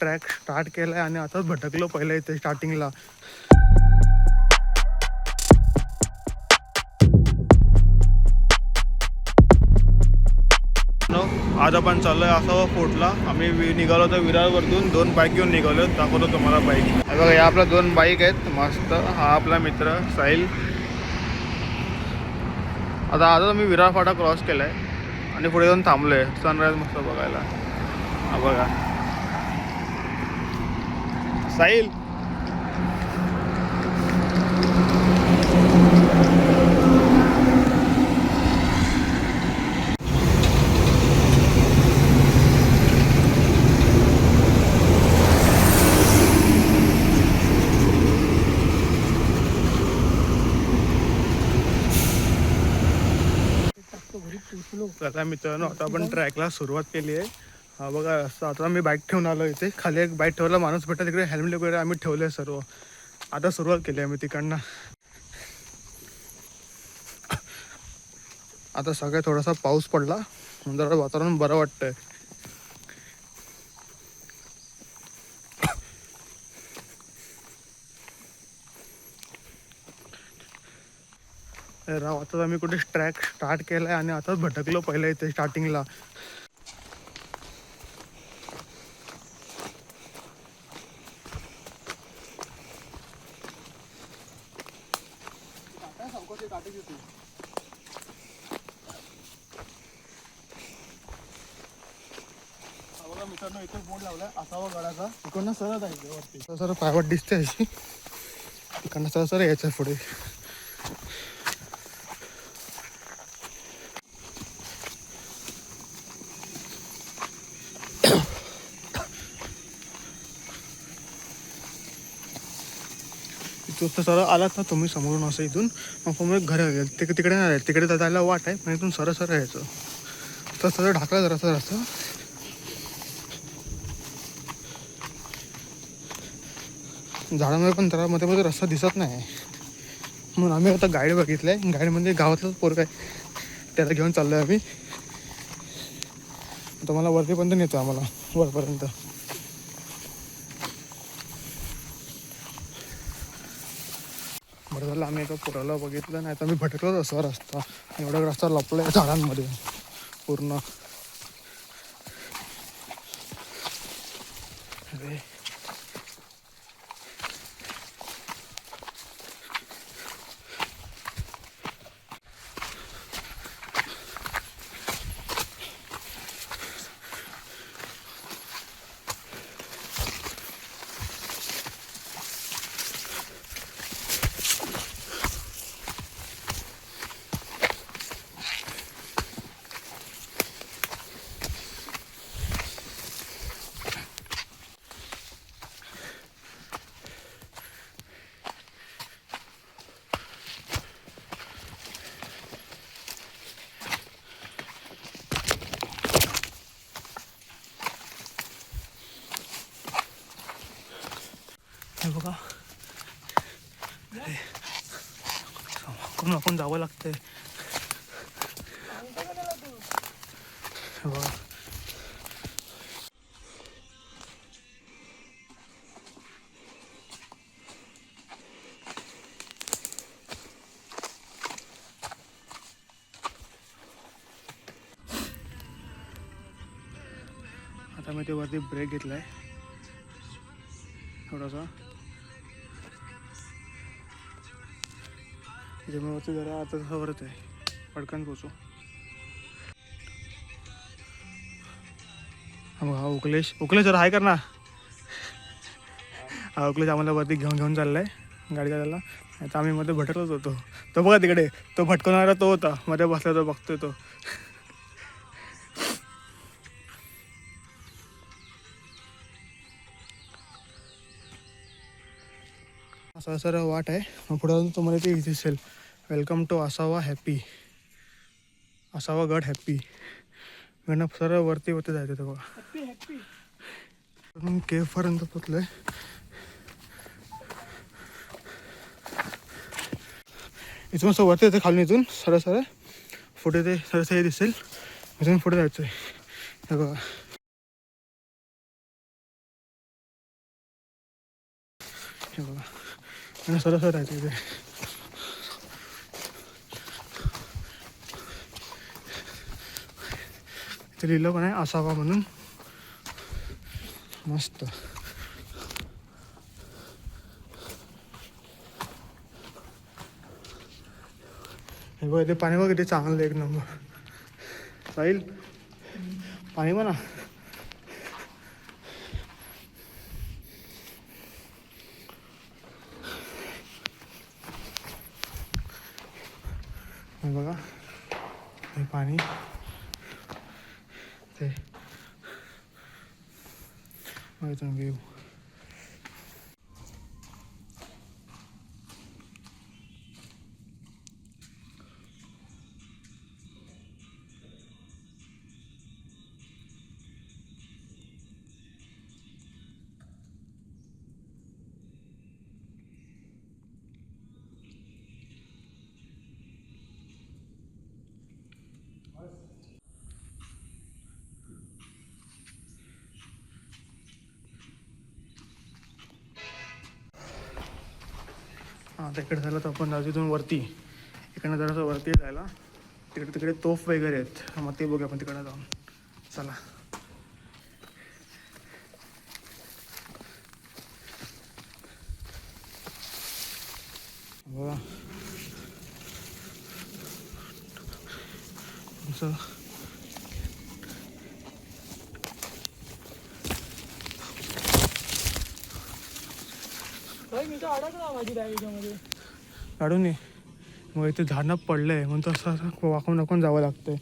Track start केला आहे आणि आताच भटकलो पहिलं इथे स्टार्टिंगला आज आपण आहे असावं फोर्टला. आम्ही निघालो होतो विरारवरतून. दोन बाईक घेऊन निघालो. दाखवतो तुम्हाला बाईक बघा या आपल्या दोन बाईक आहेत. मस्त. हा आपला मित्र साहिल. आता आजच मी विरार फाटा क्रॉस केला आहे आणि पुढे जाऊन थांबलो आहे सनराईज मस्त बघायला. हा बघा. साहिल. आता मित्रांनो आता आपण ट्रॅकला सुरुवात केली आहे. हा बघा असं आता मी बाईक ठेवून आलो इथे. खाली एक बाईक ठेवला माणूस भेटला. तिकडे हेल्मेट वगैरे आम्ही ठेवले सर्व. आता सुरुवात केली आम्ही तिकडनं. आता सगळ्या थोडासा पाऊस पडला. जरा वातावरण बरं वाटतंय. राव आता आम्ही कुठे ट्रॅक स्टार्ट केलाय आणि आताच भटकलो पहिलं इथे स्टार्टिंगला मित्रांनो इथे बोर्ड लावलाय. असावा गडाचा. इकडनं सरळ जायचं वरती. सर पायवट दिसते अशी. इकडनं सरळ सर यायचं पुढे. तो तर सरळ आलात ना तुम्ही समोरून असं इथून. मग मग घर तिकडे तिकडे नाही राहील. तिकडे जायला वाट आहे. पण इथून सरळ सरळ यायचं. तर सरळ ढाकला जरासं रस्ता झाडामध्ये पण जरा मध्ये मध्ये रस्ता दिसत नाही. म्हणून आम्ही आता गाईड बघितलंय. गाईडमध्ये म्हणजे गावातलंच पोरग आहे. त्याला घेऊन चाललोय आम्ही. तुम्हाला वरतीपर्यंत नेतो आम्हाला. वरपर्यंत. बरं झालं आम्ही एका पुराला बघितलं नाही तर मी भटकलोच असा रस्ता. एवढा रस्ता लपलाय झाडांमध्ये. पूर्ण. अरे हे बघा अरे, टाकून आपण जावं लागतंय. आता मी ते वरती ब्रेक घेतलाय. थोडासा. त्याच्यामुळे जरा आता खबरच आहे. पटकन पोचू. हा उकलेश. उकलेश जरा हाय कर ना. हा उकलेश आम्हाला वरती घेऊन घेऊन चाललाय गाडी चालला आता आम्ही मध्ये भटकत होतो. तो बघा तिकडे. तो भटकवणारा तो होता. मध्ये बसला तो बघतोय तो. असा सर वाट आहे. मग पुढे तुम्हाला ते दिसेल. वेलकम टू असावा हॅपी असावा गड हॅपी गण सर वरती वरती जायचं ते बघा. केव्हपर्यंत पोचलोय. इथून असं वरती येते खालून इथून सरळ सरळ. पुढे ते सरळ सरळ दिसेल. इथून पुढे जायचं आहे हे बघा. हे बघा. आणि सरळ सरळ आहे तिथे ते लिहिलं पण आहे असावा म्हणून मस्त हे बघ ते पाणी बघ किती चांगलं एक नंबर साहिल पाणी म्हणा हे बघा हे पाणी ते मग इथून व्ह्यू आता इकडे झालं तर आपण तिथून वरती इकडनं जरासं वरती जायला. तिकडे तिकडे तोफ वगैरे आहेत. मग ते बघूया आपण तिकडे जाऊन. चला. बघा. तुमचं मी काढून ये. मग इथे झाडं पडलं आहे म्हणून तसं असं वाकून वाकून जावं लागतंय.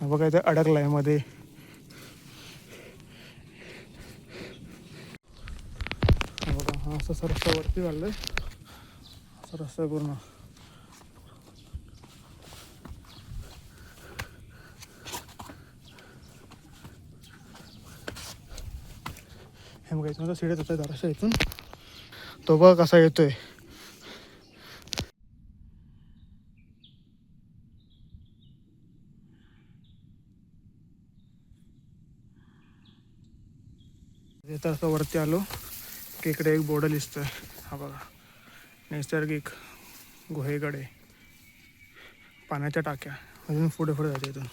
आहे बघा इथे अडकलं आहे मध्ये बघा हा असं रस्ता वरती चाललंय असा रस्ता पूर्ण. हे मग इथून सिडत होतं दाराशा इथून. तो बघ कसा येतोय. येता असं वरती आलो की इकडे एक बोर्ड दिसतोय. हा बघा. नैसर्गिक गुहेकडे पाण्याच्या टाक्या. अजून पुढे पुढे जायचं इथून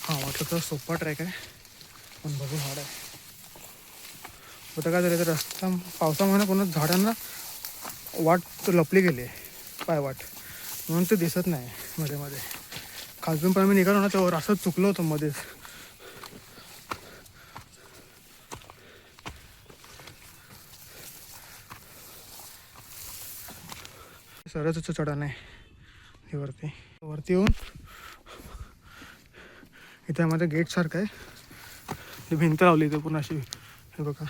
हा वाटलं तर सोपा ट्रॅक आहे पण बघू झाड आहे। होतं काय झालं तर रस्ता पावसामुळे पूर्ण झाडांना वाट लपली गेली आहे पाय वाट. म्हणून ते दिसत नाही मध्ये मध्ये. खालतून पण मी निघालो ना तेव्हा असंच चुकलो होतं मध्येच सरच चढा नाही. हे वरती. वरती येऊन इथे मध्ये गेट सारखं आहे. भिंत लावली इथे पूर्ण अशी. हे बघा.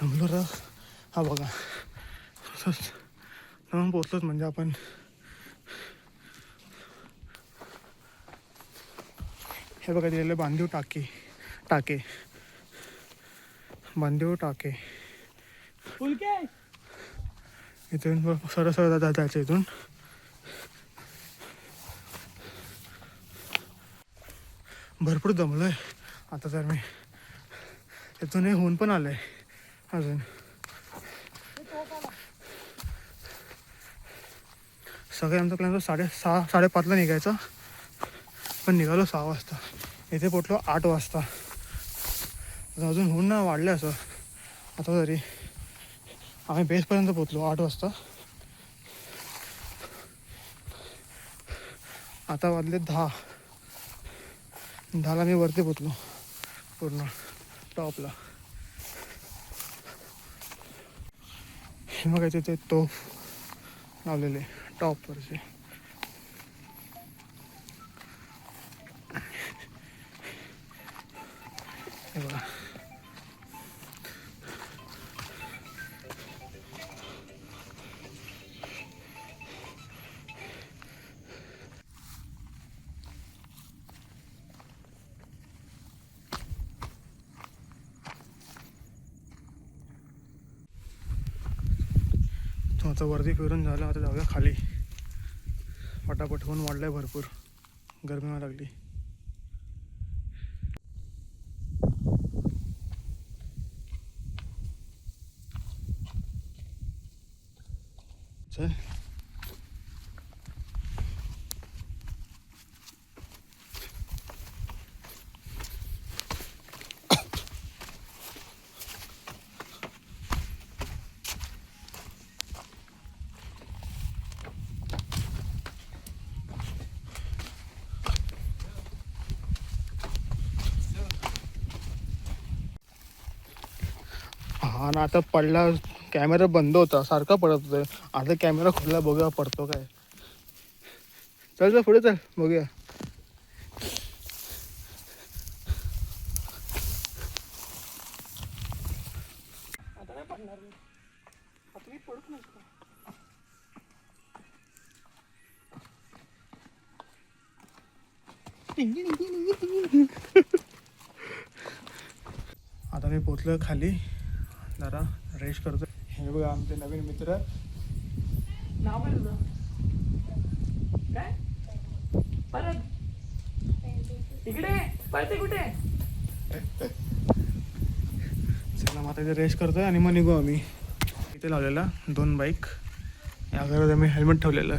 थांबलो र. हा बघा. असंच जाऊन पोचलोच म्हणजे आपण. हे बघा दिलेलं बांधीव टाके. टाके. बांधीव टाके. इथून सरळ सरळ जायचं इथून. भरपूर दमलोय. आता तर मी इथून हे होऊन पण आलंय. अजून. सगळे आमचा प्लॅन साडे सहा साडेपाचला निघायचा. पण निघालो सहा वाजता. इथे पोचलो आठ वाजता. अजून होऊन ना वाढलं असं. आता तरी. आम्ही बेसपर्यंत पोचलो आठ वाजता. आता वाजले दहा. दहाला मी वरती पोचलो पूर्ण टॉपला. हे मग ते तोफ लावलेले टॉपवरचे. हे बघा. आता वरती फिरून झालं आता जाऊया खाली. पटापट होऊन वाढलं आहे भरपूर. गरमी व्हायला लागली चल आणि आता पडला कॅमेरा बंद होता सारखा पडत होता. आता कॅमेरा खुलला बघूया पडतो काय. चल चल पुढे चल बघूया. आता मी पोचलं आता मी पोचलो खाली. रेश करतो हे बघा आमचे नवीन मित्र. नाव काय तुझं? काय? परत. इकडे पळते कुठे? चला मग आता इथे रेस्ट आणि मग निघू आम्ही. इथे लावलेला दोन बाईक या घरात आम्ही हेल्मेट ठेवलेलं.